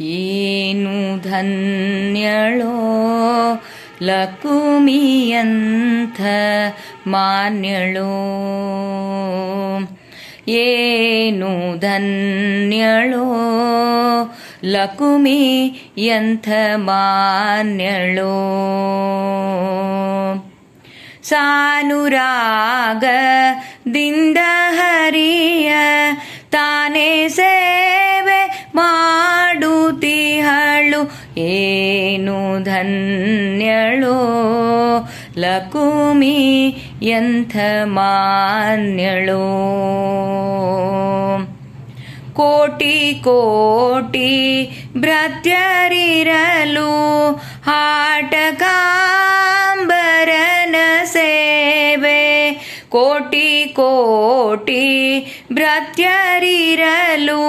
ಏನು ಧನ್ಯಳೋ? ಲಕುಮಿಯಂಥ ಮಾನ್ಯಳೋ? ಏನು ಧನ್ಯಳೋ? ಲಕುಮಿ ಎಂಥ ಮಾನ್ಯಳೋ? ಸಾನುರಾಗದಿಂದ ಹರಿಯ ಏನು ಧನ್ಯಳೋ? ಲಕುಮಿ ಎಂಥ ಮಾನ್ಯಳೋ? ಕೋಟಿ ಕೋಟಿ ಭ್ರತ್ಯರಿರಲು ಹಾಟಕಾಂಬರನ ಸೇವೆ. ಕೋಟಿ ಕೋಟಿ ಭ್ರತ್ಯರಿರಲು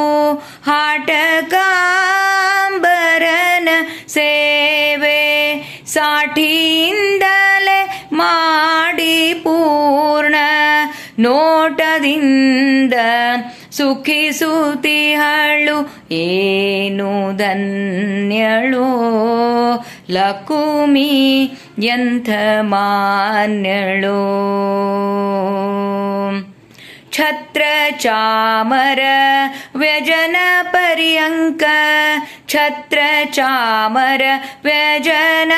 ಹಾಟಕಾಂಬರನ ಸೇವೆ ಸಾಠಿಯಿಂದಲೇ ಮಾಡಿ ಪೂರ್ಣ ನೋಟದಿಂದ ಸುಖಿಸುತ್ತಿಹಳು ಏನು ಧನ್ಯಳು? ಲಕುಮಿ ಎಂಥ ಮಾನ್ಯಳು? छत्र चामर व्यजनपर्यङ्क छत्र चामर व्यजन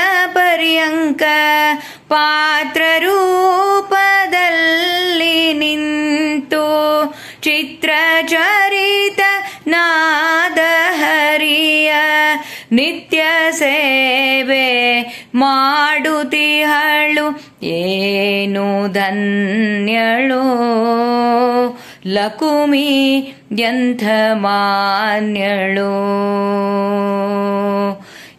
पात्ररू ನಿತ್ಯ ಸೇವೆ ಮಾಡುತ್ತಿಹಳು. ಏನು ಧನ್ಯಳು? ಲಕುಮಿ ಎಂಥ ಮಾನ್ಯಳು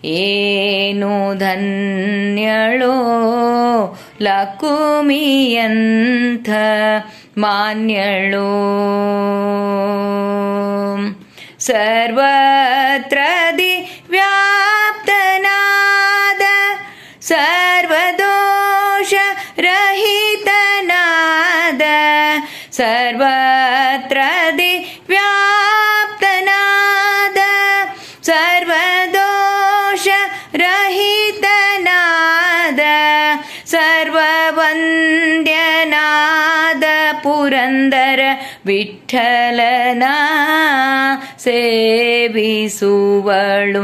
ಏನು ಧನ್ಯಳೋ? ಲಕುಮಿ ಎಂಥ ಮಾನ್ಯಳೋ ಸರ್ವತ್ರದಿ सर्वदोषरहितनाद सर्वत्र दिव्याप्तनाद सर्वदोषरहितनाद सर्ववन्द्यना ಪುರಂದರ ವಿಠಲನ ಸೇವಿಸುವಳು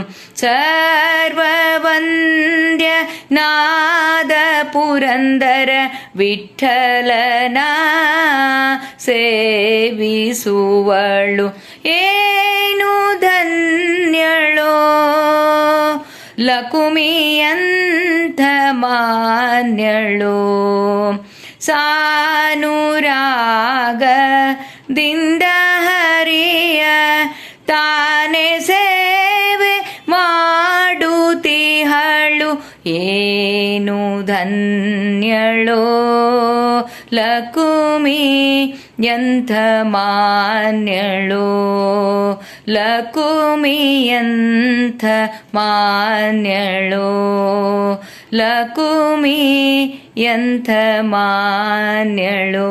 ಸರ್ವವಂದ್ಯ ನಾದ ಪುರಂದರ ವಿಠಲನ ಸೇವಿಸುವಳು ಏನು ಲಕುಮಿಯಂಥ ಮಾನ್ಯಳೋ ಸಾನುರಾಗದಿಂದ ಹರಿಯ ತಾನೆ ಸೇವೆ ಏನು ಧನ್ಯಳೋ? ಲಕುಮಿ ಎಂಥ ಮಾನ್ಯಳೋ? ಲಕುಮಿ ಎಂಥ ಮಾನ್ಯಳೋ? ಲಕುಮಿ ಎಂಥ ಮಾನ್ಯಳೋ?